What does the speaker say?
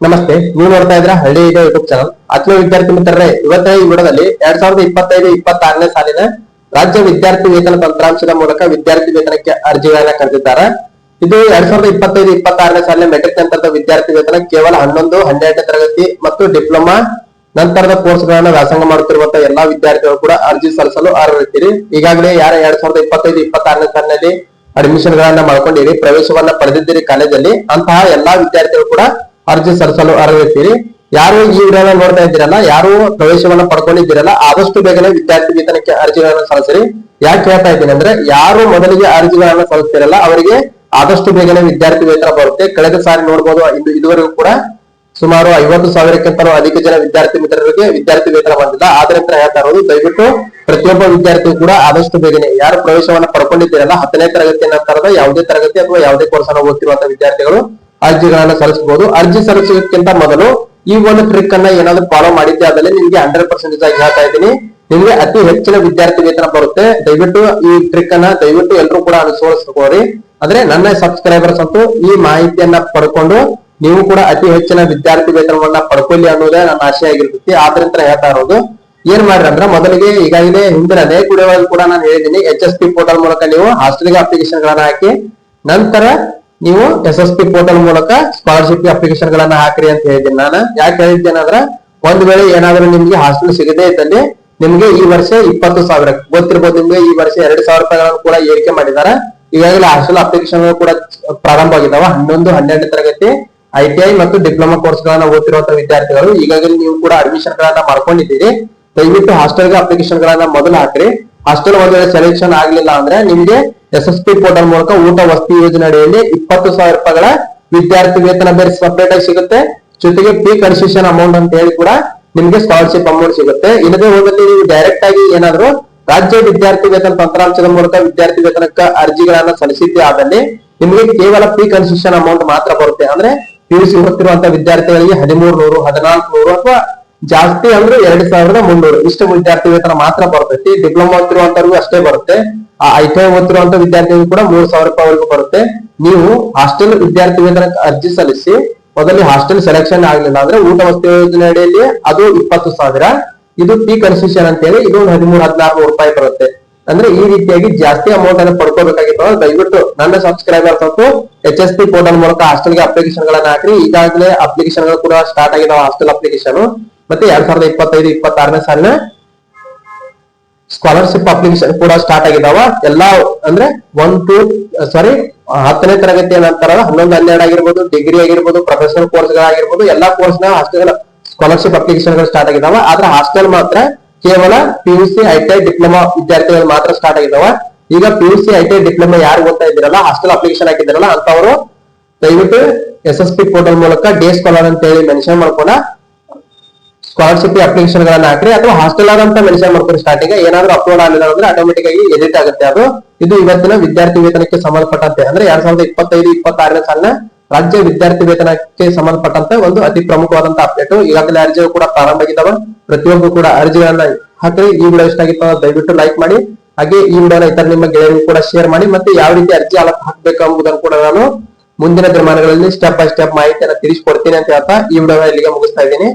ನಮಸ್ತೆ, ನೀವು ನೋಡ್ತಾ ಇದ್ರ ಹಳ್ಳಿ ಇದೆ ಯೂಟ್ಯೂಬ್ ಚಾನಲ್ ಆತ್ಮೀಯ ವಿದ್ಯಾರ್ಥಿ ಮಿತ್ರರೇ, ಇವತ್ತೇ ಈ ವಿಡಿಯೋದಲ್ಲಿ ಎರಡ್ ಸಾವಿರದ ಇಪ್ಪತ್ತೈದು, ಇಪ್ಪತ್ತಾರನೇ ಸಾಲಿನ ರಾಜ್ಯ ವಿದ್ಯಾರ್ಥಿ ವೇತನ ತಂತ್ರಾಂಶದ ಮೂಲಕ ವಿದ್ಯಾರ್ಥಿ ವೇತನಕ್ಕೆ ಅರ್ಜಿಗಳನ್ನ ಕರೆದಿದ್ದಾರೆ ಇದು ಎರಡ್ ಸಾವಿರದ ಇಪ್ಪತ್ತೈದು, ಇಪ್ಪತ್ತಾರನೇ ಸಾಲಿನ ಮೆಟ್ರಿಕ್ ನಂತರದ ವಿದ್ಯಾರ್ಥಿ ವೇತನ ಕೇವಲ ಹನ್ನೊಂದು, ಹನ್ನೆರಡನೇ ತರಗತಿ ಮತ್ತು ಡಿಪ್ಲೊಮಾ ನಂತರದ ಕೋರ್ಸ್ಗಳನ್ನ ವ್ಯಾಸಂಗ ಮಾಡುತ್ತಿರುವಂತಹ ಎಲ್ಲಾ ವಿದ್ಯಾರ್ಥಿಗಳು ಕೂಡ ಅರ್ಜಿ ಸಲ್ಲಿಸಲು ಅರ್ಹರಿದ್ದೀರಿ. ಈಗಾಗಲೇ ಯಾರ ಎರಡ್ ಸಾವಿರದ ಇಪ್ಪತ್ತೈದು, ಇಪ್ಪತ್ತಾರನೇ ಸಾಲಿನಲ್ಲಿ ಅಡ್ಮಿಷನ್ ಗಳನ್ನ ಮಾಡ್ಕೊಂಡಿರಿ, ಪ್ರವೇಶವನ್ನ ಪಡೆದಿದ್ದೀರಿ ಕಾಲೇಜಲ್ಲಿ, ಅಂತಹ ಎಲ್ಲಾ ವಿದ್ಯಾರ್ಥಿಗಳು ಕೂಡ ಅರ್ಜಿ ಸಲ್ಲಿಸಲು ಅರ್ಹರಿದ್ದೀರಿ. ಯಾರು ಈ ವಿಡಿಯೋನ ನೋಡ್ತಾ ಇದ್ದೀರಲ್ಲ, ಯಾರು ಪ್ರವೇಶವನ್ನ ಪಡ್ಕೊಂಡಿದ್ದೀರಲ್ಲ, ಆದಷ್ಟು ಬೇಗನೆ ವಿದ್ಯಾರ್ಥಿ ವೇತನಕ್ಕೆ ಅರ್ಜಿಗಳನ್ನು ಸಲ್ಲಿಸಿರಿ. ಯಾಕೆ ಹೇಳ್ತಾ ಇದ್ದೀನಿ ಅಂದ್ರೆ, ಯಾರು ಮೊದಲಿಗೆ ಅರ್ಜಿಗಳನ್ನು ಸಲ್ಲಿಸ್ತಿರಲ್ಲ, ಅವರಿಗೆ ಆದಷ್ಟು ಬೇಗನೆ ವಿದ್ಯಾರ್ಥಿ ವೇತನ ಬರುತ್ತೆ. ಕಳೆದ ಸಾರಿ ನೋಡ್ಬೋದು, ಇದು ಇದುವರೆಗೂ ಕೂಡ ಸುಮಾರು ಐವತ್ತು ಸಾವಿರಕ್ಕಿಂತಲೂ ಅಧಿಕ ಜನ ವಿದ್ಯಾರ್ಥಿ ಮಿತ್ರರಿಗೆ ವಿದ್ಯಾರ್ಥಿ ವೇತನ ಬಂದಿಲ್ಲ. ಆದ್ರಿಂದ ಹೇಳ್ತಾ ಇರೋದು, ದಯವಿಟ್ಟು ಪ್ರತಿಯೊಬ್ಬ ವಿದ್ಯಾರ್ಥಿ ಕೂಡ ಆದಷ್ಟು ಬೇಗನೆ ಯಾರು ಪ್ರವೇಶವನ್ನ ಪಡ್ಕೊಂಡಿದ್ದೀರಲ್ಲ, ಹತ್ತನೇ ತರಗತಿ ನಂತರದ ಯಾವುದೇ ತರಗತಿ ಅಥವಾ ಯಾವುದೇ ಕೋರ್ಸ್ ಅನ್ನು ಓದ್ತಿರುವಂತಹ ವಿದ್ಯಾರ್ಥಿಗಳು ಅರ್ಜಿಗಳನ್ನ ಸಲ್ಲಿಸಬಹುದು. ಅರ್ಜಿ ಸಲ್ಲಿಸೋದಕ್ಕಿಂತ ಮೊದಲು ಈ ಒಂದು ಟ್ರಿಕ್ ಅನ್ನ ಏನಾದ್ರು ಫಾಲೋ ಮಾಡಿದ್ದೆ ಆದಲ್ಲಿ ನಿಮ್ಗೆ ಹಂಡ್ರೆಡ್ ಪರ್ಸೆಂಟೇಜ್ ಆಗಿ ಹೇಳ್ತಾ ಇದ್ದೀನಿ. ನಿಮ್ಗೆ ಅತಿ ಹೆಚ್ಚಿನ ವಿದ್ಯಾರ್ಥಿ ವೇತನ ಬರುತ್ತೆ. ದಯವಿಟ್ಟು ಈ ಟ್ರಿಕ್ ಅನ್ನ ದಯವಿಟ್ಟು ಎಲ್ಲರೂ ಕೂಡ ಅನುಸರಿಸ್ಕೋರಿ ಅಂದ್ರೆ ನನ್ನ ಸಬ್ಸ್ಕ್ರೈಬರ್ಸ್ ಅಂತೂ ಈ ಮಾಹಿತಿಯನ್ನ ಪಡ್ಕೊಂಡು ನೀವು ಕೂಡ ಅತಿ ಹೆಚ್ಚಿನ ವಿದ್ಯಾರ್ಥಿ ವೇತನವನ್ನ ಪಡ್ಕೊಳ್ಳಿ ಅನ್ನೋದೇ ನನ್ನ ಆಶೆ ಆಗಿರ್ತೈತಿ. ಆದ್ರಿಂದ ಹೇಳ್ತಾ ಇರೋದು, ಏನ್ ಮಾಡ್ರಿ ಅಂದ್ರೆ ಮೊದಲಿಗೆ ಈಗಾಗಲೇ ಹಿಂದಿನ ಅದೇ ಕೂಡ ನಾನು ಹೇಳಿದ್ದೀನಿ ಎಚ್ ಎಸ್ ಪಿ ಪೋರ್ಟಲ್ ಮೂಲಕ ನೀವು ಹಾಸ್ಟೆಲ್ಗೆ ಅಪ್ಲಿಕೇಶನ್ ಗಳನ್ನ ಹಾಕಿ, ನಂತರ ನೀವು ಎಸ್ ಎಸ್ ಪಿ ಪೋರ್ಟಲ್ ಮೂಲಕ ಸ್ಕಾಲರ್ಶಿಪ್ ಅಪ್ಲಿಕೇಶನ್ ಗಳನ್ನ ಹಾಕ್ರಿ ಅಂತ ಹೇಳಿದ್ದೀನಿ ನಾನು. ಯಾಕೆ ಹೇಳಿದ್ದೇನೆ ಅಂದ್ರೆ ಒಂದ್ ವೇಳೆ ಏನಾದ್ರೂ ನಿಮ್ಗೆ ಹಾಸ್ಟೆಲ್ ಸಿಗದೇ ಇದ್ದಲ್ಲಿ ನಿಮ್ಗೆ ಈ ವರ್ಷ ಇಪ್ಪತ್ತು ಸಾವಿರ, ಗೊತ್ತಿರ್ಬೋದು ನಿಮ್ಗೆ ಈ ವರ್ಷ ಎರಡ್ ಸಾವಿರ ರೂಪಾಯಿಗಳನ್ನು ಕೂಡ ಏರಿಕೆ ಮಾಡಿದ್ದಾರೆ. ಈಗಾಗಲೇ ಹಾಸ್ಟೆಲ್ ಅಪ್ಲಿಕೇಶನ್ ಕೂಡ ಪ್ರಾರಂಭ ಆಗಿದಾವ, ಹನ್ನೊಂದು, ಹನ್ನೆರಡನೇ ತರಗತಿ ಐ ಟಿ ಐ ಮತ್ತು ಡಿಪ್ಲೊಮಾ ಕೋರ್ಸ್ ಗಳನ್ನ ಓದ್ತಿರುವಂತಹ ವಿದ್ಯಾರ್ಥಿಗಳು. ಈಗಾಗಲೇ ನೀವು ಕೂಡ ಅಡ್ಮಿಷನ್ ಗಳನ್ನ ಮಾಡ್ಕೊಂಡಿದ್ದೀರಿ. ದಯವಿಟ್ಟು ಹಾಸ್ಟೆಲ್ಗೆ ಅಪ್ಲಿಕೇಶನ್ ಗಳನ್ನ ಮೊದಲು ಹಾಕ್ರಿ. ಹಾಸ್ಟೆಲ್ ಒಂದು ಸೆಲೆಕ್ಷನ್ ಆಗ್ಲಿಲ್ಲ ಅಂದ್ರೆ ನಿಮ್ಗೆ ಎಸ್ ಎಸ್ ಪಿ ಪೋರ್ಟಲ್ ಮೂಲಕ ಊಟ ವಸತಿ ಯೋಜನೆ ಅಡಿಯಲ್ಲಿ ಇಪ್ಪತ್ತು ಸಾವಿರ ರೂಪಾಯಿಗಳ ವಿದ್ಯಾರ್ಥಿ ವೇತನ ಬೇರೆ ಸಪರೇಟ್ ಆಗಿ ಸಿಗುತ್ತೆ. ಜೊತೆಗೆ ಪಿ ಕನ್ಸೆಷನ್ ಅಮೌಂಟ್ ಅಂತ ಹೇಳಿ ಕೂಡ ನಿಮ್ಗೆ ಸ್ಕಾಲರ್ಶಿಪ್ ಅಮೌಂಟ್ ಸಿಗುತ್ತೆ. ಇಲ್ಲದೆ ಹೋದಲ್ಲಿ ನೀವು ಡೈರೆಕ್ಟ್ ಆಗಿ ಏನಾದ್ರು ರಾಜ್ಯ ವಿದ್ಯಾರ್ಥಿ ವೇತನ ತಂತ್ರಾಂಶದ ಮೂಲಕ ವಿದ್ಯಾರ್ಥಿ ವೇತನಕ್ಕೆ ಅರ್ಜಿಗಳನ್ನ ಸಲ್ಲಿಸಿದ್ದೆ ಆದಲ್ಲಿ ನಿಮಗೆ ಕೇವಲ ಪಿ ಕನ್ಸೆಷನ್ ಅಮೌಂಟ್ ಮಾತ್ರ ಬರುತ್ತೆ. ಅಂದ್ರೆ ಪಿ ಯು ಸಿ ಓದ್ತಿರುವಂತ ವಿದ್ಯಾರ್ಥಿಗಳಿಗೆ ಹದಿಮೂರು ನೂರು, ಹದಿನಾಲ್ಕು ನೂರು ಅಥವಾ ಜಾಸ್ತಿ ಅಂದ್ರೆ ಎರಡ್ ಸಾವಿರದ ಮುನ್ನೂರು. ಇಷ್ಟು ವಿದ್ಯಾರ್ಥಿ ವೇತನ ಮಾತ್ರ ಬರ್ತೈತಿ. ಡಿಪ್ಲೊಮಾ ಓದ್ತಿರುವಂತವ್ರಿಗೂ ಅಷ್ಟೇ ಬರುತ್ತೆ. ಆ ಐ ಟಿ ಐ ಓದ್ತಿರುವಂತ ವಿದ್ಯಾರ್ಥಿಗಳು ಕೂಡ ಮೂರ್ ಸಾವಿರ ರೂಪಾಯಿವರೆಗೂ ಬರುತ್ತೆ. ನೀವು ಹಾಸ್ಟೆಲ್ ವಿದ್ಯಾರ್ಥಿ ವೇತನಕ್ಕೆ ಅರ್ಜಿ ಸಲ್ಲಿಸಿ, ಮೊದಲು ಹಾಸ್ಟೆಲ್ ಸೆಲೆಕ್ಷನ್ ಆಗ್ಲಿಲ್ಲ ಅಂದ್ರೆ ಊಟ ವಸತಿ ಯೋಜನೆ ಅಡಿಯಲ್ಲಿ ಅದು ಇಪ್ಪತ್ತು ಸಾವಿರ. ಇದು ಪಿ ಕನ್ಸೆಷನ್ ಅಂತ ಹೇಳಿ ಇದು ಒಂದು ಹದಿಮೂರು ಹದಿನಾರು ನೂರು ರೂಪಾಯಿ ಬರುತ್ತೆ. ಅಂದ್ರೆ ಈ ರೀತಿಯಾಗಿ ಜಾಸ್ತಿ ಅಮೌಂಟ್ ಅನ್ನು ಪಡ್ಕೋಬೇಕಾಗಿತ್ತು. ದಯವಿಟ್ಟು ನನ್ನ ಸಬ್ಸ್ಕ್ರೈಬರ್ ಅಂತೂ ಎಚ್ ಎಸ್ ಪಿ ಪೋರ್ಟಲ್ ಮೂಲಕ ಹಾಸ್ಟೆಲ್ಗೆ ಅಪ್ಲಿಕೇಶನ್ ಗಳನ್ನ ಹಾಕ್ರಿ. ಈಗಾಗಲೇ ಅಪ್ಲಿಕೇಶನ್ಗಳು ಕೂಡ ಸ್ಟಾರ್ಟ್ ಆಗಿದೆ ಹಾಸ್ಟೆಲ್ ಅಪ್ಲಿಕೇಶನ್ ಮತ್ತೆ ಎರಡ್ ಸಾವಿರದ ಇಪ್ಪತ್ತೈದು, ಇಪ್ಪತ್ತಾರನೇ ಸಾಲಿನ ಸ್ಕಾಲರ್ಶಿಪ್ ಅಪ್ಲಿಕೇಶನ್ ಕೂಡ ಸ್ಟಾರ್ಟ್ ಆಗಿದಾವ. ಎಲ್ಲಾ ಅಂದ್ರೆ ಒನ್ ಟು ಸಾರಿ ಹತ್ತನೇ ತರಗತಿಯ ನಂತರ ಹನ್ನೊಂದು, ಹನ್ನೆರಡು ಆಗಿರ್ಬೋದು ಡಿಗ್ರಿ ಆಗಿರ್ಬೋದು ಪ್ರೊಫೆಷನಲ್ ಕೋರ್ಸ್ ಗಳಾಗಿರ್ಬೋದು, ಎಲ್ಲಾ ಕೋರ್ಸ್ನ ಹಾಸ್ಟೆಲ್ ಸ್ಕಾಲರ್ಶಿಪ್ ಅಪ್ಲಿಕೇಶನ್ಗಳು ಸ್ಟಾರ್ಟ್ ಆಗಿದಾವ. ಆದ್ರೆ ಹಾಸ್ಟೆಲ್ ಮಾತ್ರ ಕೇವಲ P U C I T I diploma ವಿದ್ಯಾರ್ಥಿಗಳು ಮಾತ್ರ ಸ್ಟಾರ್ಟ್ ಆಗಿದಾವ. ಈಗ P U C I T I diploma ಯಾರು ಓದ್ತಾ ಇದ್ದೀರಲ್ಲ ಹಾಸ್ಟೆಲ್ ಅಪ್ಲಿಕೇಶನ್ ಹಾಕಿದಿರಲ್ಲ ಅಂತವರು ದಯವಿಟ್ಟು ಎಸ್ ಎಸ್ ಪಿ ಪೋರ್ಟಲ್ ಮೂಲಕ ಡೇ ಸ್ಕಾಲರ್ ಅಂತ ಹೇಳಿ ಮೆನ್ಷನ್ ಮಾಡ್ಕೊಂಡ ಸ್ಕಾಲರ್ಶಿಪ್ ಅಪ್ಲಿಕೇಶನ್ ಗಳನ್ನ ಹಾಕ್ರಿ ಅಥವಾ ಹಾಸ್ಟೆಲ್ ಆದಂತ ಮೆನ್ಷನ್ ಮಾಡ್ಕೊಂಡು ಸ್ಟಾರ್ಟಿಂಗ್ ಏನಾದ್ರೂ ಅಪ್ಲೋಡ್ ಆಗಿಲ್ಲ ಅಂದ್ರೆ ಆಟೋಮೆಟಿಕ್ ಆಗಿ ಎಡಿಟ್ ಆಗುತ್ತೆ ಅದು. ಇದು ಇವತ್ತಿನ ವಿದ್ಯಾರ್ಥಿ ವೇತನಕ್ಕೆ ಸಂಬಂಧಪಟ್ಟಂತೆ, ಅಂದ್ರೆ ಎರಡ್ ಸಾವಿರದ ಇಪ್ಪತ್ತೈದು, ಇಪ್ಪತ್ತಾರನೇ ಸಾಲಿನ ರಾಜ್ಯ ವಿದ್ಯಾರ್ಥಿ ವೇತನಕ್ಕೆ ಸಂಬಂಧಪಟ್ಟಂತೆ ಒಂದು ಅತಿ ಪ್ರಮುಖವಾದಂತಹ ಅಪ್ಡೇಟ್ ಈಗಾಗಲೇ ಅರ್ಜಿಗಳು ಕೂಡ ಪ್ರಾರಂಭ ಆಗಿದ್ದಾವೆ. ಪ್ರತಿಯೊಬ್ಬರು ಕೂಡ ಅರ್ಜಿಗಳನ್ನ ಹಾಕ್ರಿ. ಈ ವಿಡಿಯೋ ಇಷ್ಟ ಆಗಿತ್ತು ದಯವಿಟ್ಟು ಲೈಕ್ ಮಾಡಿ. ಹಾಗೆ ಈ ವಿಡಿಯೋನ ಇತರ ನಿಮ್ಮ ಗೆಳೆಯರಿಗೂ ಕೂಡ ಶೇರ್ ಮಾಡಿ. ಮತ್ತೆ ಯಾವ ರೀತಿ ಅರ್ಜಿ ಹಾಕ್ಬೇಕು ಎಂಬುದನ್ನು ಕೂಡ ನಾನು ಮುಂದಿನ ದಿನಮಾನಗಳಲ್ಲಿ ಸ್ಟೆಪ್ ಬೈ ಸ್ಟೆಪ್ ಮಾಹಿತಿಯನ್ನು ತಿಳಿಸ್ಕೊಡ್ತೀನಿ ಅಂತ ಹೇಳ್ತಾ ಈ ವಿಡಿಯೋನ ಇಲ್ಲಿಗೆ ಮುಗಿಸ್ತಾ ಇದ್ದೀನಿ.